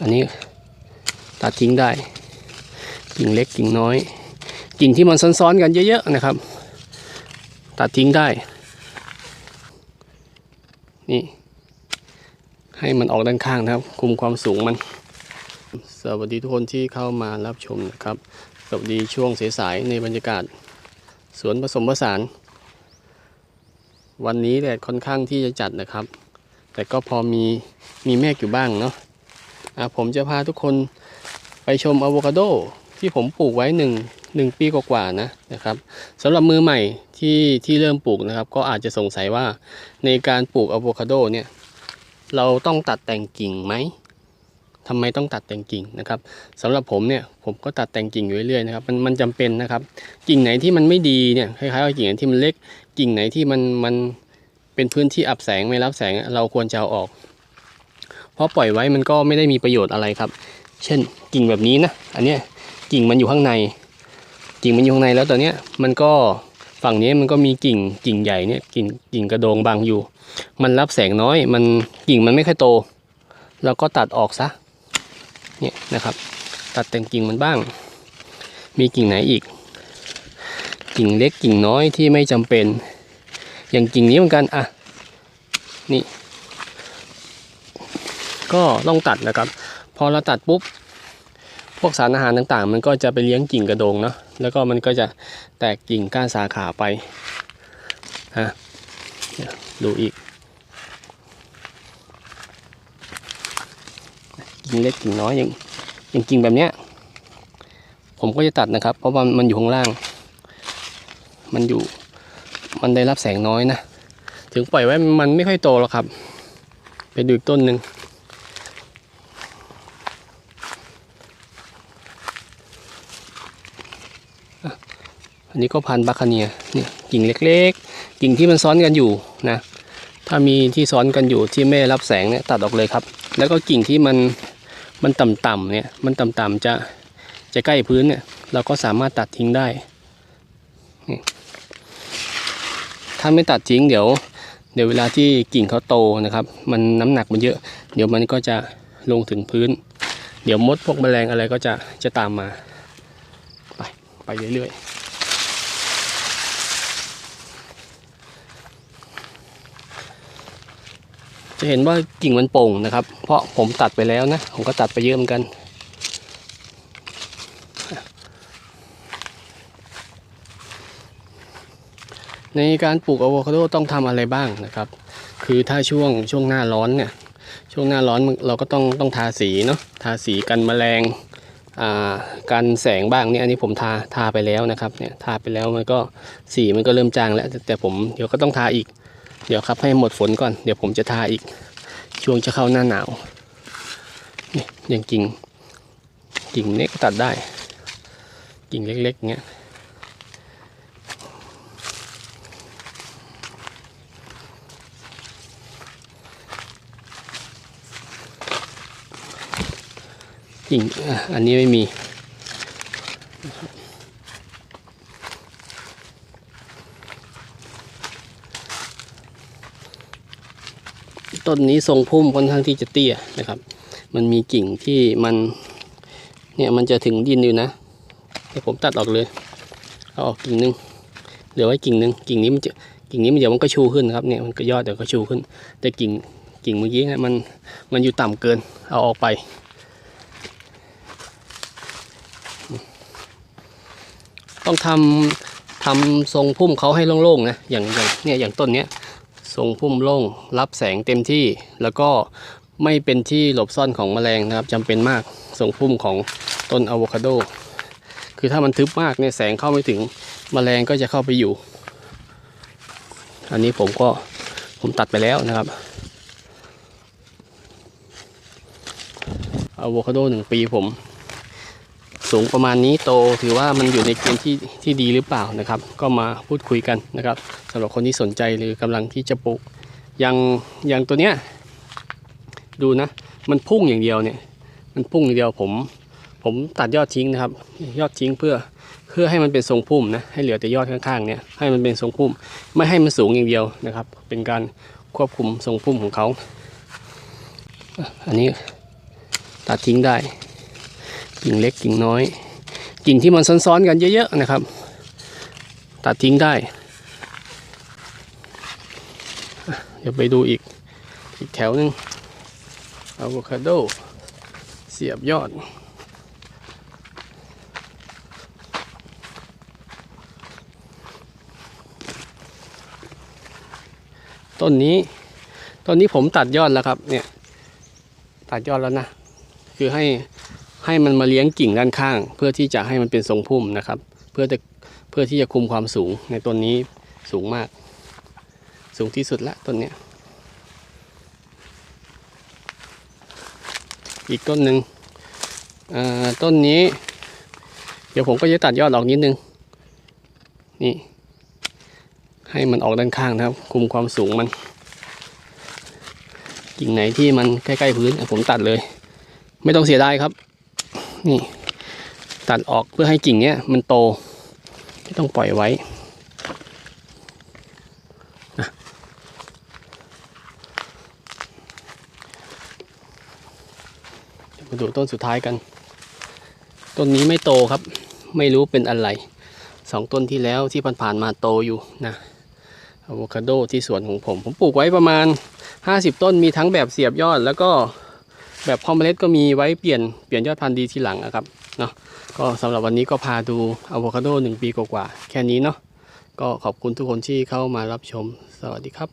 อันนี้ตัดทิ้งได้ กิ่งเล็กกิ่งน้อย กิ่งที่มันซ้อนๆกันเยอะๆนะครับ ตัดทิ้งได้ นี่ให้มันออกด้านข้างนะครับ คุมความสูงมัน สวัสดีทุกคนที่เข้ามารับชมนะครับ สวัสดีช่วงสายๆในบรรยากาศ สวนผสมผสาน วันนี้แดดค่อนข้างที่จะจัดนะครับ แต่ก็พอมีมีเมฆอยู่บ้างเนาะอะ ผมจะพาทุกคนไปชมอะโวคาโดที่ผมปลูกไว้หนึ่งหนึ่งปีกว่าๆนะนะครับสำหรับมือใหม่ที่ที่เริ่มปลูกนะครับ ก็อาจจะสงสัยว่าในการปลูกอะโวคาโดเนี่ยเราต้องตัดแต่งกิ่งไหมทำไมต้องตัดแต่งกิ่งนะครับสำหรับผมเนี่ยผมก็ตัดแต่งกิ่งอยู่เรื่อยๆนะครับมันมันจำเป็นนะครับ กิ่งไหนที่มันไม่ดีเนี่ยคล้ายๆกับกิ่งไหนที่มันเล็กกิ่งไหนที่มันมันเป็นพื้นที่อับแสงไม่รับแสงเราควรจะเอาออก เพราะปล่อยไว้มันก็ไม่ได้มีประโยชน์อะไรครับ เช่นกิ่งแบบนี้นะ อันเนี้ยกิ่งมันอยู่ข้างใน กิ่งมันอยู่ข้างในแล้วตอนเนี้ยมันก็ฝั่งนี้มันก็มีกิ่งกิ่งใหญ่เนี่ยกิ่งกิ่งกระโดงบางอยู่ มันรับแสงน้อยมันกิ่งมันไม่ค่อยโตเราก็ตัดออกซะเนี่ยนะครับ ตัดแต่งกิ่งมันบ้าง มีกิ่งไหนอีก กิ่งเล็กกิ่งน้อยที่ไม่จำเป็น อย่างกิ่งนี้เหมือนกันอะนี่ ก็ต้องตัดนะครับ พอเราตัดปุ๊บ พวกสารอาหารต่างๆ มันก็จะไปเลี้ยงกิ่งกระโดงเนาะแล้วก็มันก็จะแตกกิ่งก้านสาขาไปฮะดูอีก กิ่งเล็กกิ่งน้อยอย่างอย่างกิ่งแบบเนี้ยผมก็จะตัดนะครับ เพราะว่ามันอยู่ข้างล่าง มันอยู่มันได้รับแสงน้อยนะ ถึงปล่อยไว้มันไม่ค่อยโตหรอกครับ ไปดูอีกต้นหนึ่ง อันนี้ก็พันบาคเนียเนี่ยกิ่งเล็กๆ กิ่งที่มันซ้อนกันอยู่นะ ถ้ามีที่ซ้อนกันอยู่ที่ไม่รับแสงเนี่ยตัดออกเลยครับ แล้วก็กิ่งที่มันมันต่ำๆเนี่ยมันต่ำๆจะจะใกล้พื้นเนี่ยเราก็สามารถตัดทิ้งได้ ถ้าไม่ตัดทิ้งเดี๋ยว เดี๋ยวเวลาที่กิ่งเขาโตนะครับ มันน้ำหนักมันเยอะ เดี๋ยวมันก็จะลงถึงพื้น เดี๋ยวมดพวกแมลงอะไรก็จะจะตามมา ไปเรื่อยๆจะเห็นว่ากิ่งมันโป่งนะครับ เพราะผมตัดไปแล้วนะ ผมก็ตัดไปเยอะเหมือนกัน ในการปลูกอะโวคาโดต้องทำอะไรบ้างนะครับ คือถ้าช่วงช่วงหน้าร้อนเนี่ย ช่วงหน้าร้อนเราก็ต้องต้องทาสีเนาะ ทาสีกันแมลง การแสงบ้างเนี่ยอันนี้ผมทาทาไปแล้วนะครับเนี่ยทาไปแล้วมันก็สีมันก็เริ่มจางแล้ว แต่ผมเดี๋ยวก็ต้องทาอีก เดี๋ยวครับให้หมดฝนก่อนเดี๋ยวผมจะทาอีกช่วงจะเข้าหน้าหนาวนี่อย่างกิ่งกิ่งเล็กก็ตัดได้ กิ่งเล็กๆเงี้ย กิ่งอันนี้ไม่มีต้นนี้ทรงพุ่มค่อนข้างที่จะเตี้ยนะครับ มันมีกิ่งที่มันเนี่ยมันจะถึงดินอยู่นะเดี๋ยวผมตัดออกเลย เอาออกกิ่งหนึง เหลือไว้กิ่งหนึง กิ่งนี้มันจะกิ่งนี้มันเดี๋ยวมันก็ชูขึ้นครับเนี่ยมันก็ยอดเดี๋ยวก็ชูขึ้น แต่กิ่งกิ่งเมื่อกี้เนี่ยมันมันอยู่ต่ำเกิน เอาออกไป ต้องทำทำทรงพุ่มเขาให้โล่งๆนะอย่างอย่างเนี่ยอย่างต้นเนี้ยทรงพุ่มโล่งรับแสงเต็มที่ แล้วก็ไม่เป็นที่หลบซ่อนของแมลงนะครับจำเป็นมากทรงพุ่มของต้นอะโวคาโดคือถ้ามันทึบมากเนี่ยแสงเข้าไม่ถึงแมลงก็จะเข้าไปอยู่ อันนี้ผมก็ผมตัดไปแล้วนะครับอะโวคาโดหนึ่งปีผม สูงประมาณนี้โตถือว่ามันอยู่ในเกณฑ์ที่ที่ดีหรือเปล่านะครับ ก็มาพูดคุยกันนะครับสำหรับคนที่สนใจหรือกำลังที่จะปลูกอย่างอย่างตัวเนี้ยดูนะ มันพุ่งอย่างเดียวเนี่ย มันพุ่งอย่างเดียวผม ผมตัดยอดทิ้งนะครับ ยอดทิ้งเพื่อเพื่อให้มันเป็นทรงพุ่มนะให้เหลือแต่ยอดข้างๆเนี่ยให้มันเป็นทรงพุ่ม ไม่ให้มันสูงอย่างเดียวนะครับ เป็นการควบคุมทรงพุ่มของเขา อันนี้ตัดทิ้งได้ กิ่งเล็กกิ่งน้อย กิ่งที่มันซ้อนๆกันเยอะๆนะครับ ตัดทิ้งได้ เดี๋ยวไปดูอีกอีกแถวหนึ่งอะโวคาโดเสียบยอด ต้นนี้ต้นนี้ผมตัดยอดแล้วครับเนี่ยตัดยอดแล้วนะ คือให้ ให้มันมาเลี้ยงกิ่งด้านข้าง เพื่อที่จะให้มันเป็นทรงพุ่มนะครับ เพื่อจะเพื่อที่จะคุมความสูงในต้นนี้สูงมาก สูงที่สุดละต้นเนี้ยอีกต้นหนึ่งต้นนี้ เดี๋ยวผมก็จะตัดยอดออกนิดนึง นี่ ให้มันออกด้านข้างนะครับ คุมความสูงมัน กิ่งไหนที่มันใกล้ๆพื้นผมตัดเลย ไม่ต้องเสียดายครับ นี่ ตัดออกเพื่อให้กิ่งเนี้ยมันโตไม่ต้องปล่อยไว้นะมาดูต้นสุดท้ายกัน ต้นนี้ไม่โตครับ ไม่รู้เป็นอะไรสองต้นที่แล้วที่ผ่านๆมาโตอยู่นะอะโวคาโดที่สวนของผม ผมปลูกไว้ประมาณ 50 ต้นมีทั้งแบบเสียบยอดแล้วก็ แบบเพอมเมล็ดก็มีไว้เปลี่ยนเปลี่ยนยอดพันธุ์ดีทีหลังนะครับเนาะก็สำหรับวันนี้ก็พาดูอะโวคาโดหนึ่งปีกว่าๆแค่นี้เนาะก็ขอบคุณทุกคนที่เข้ามารับชม สวัสดีครับ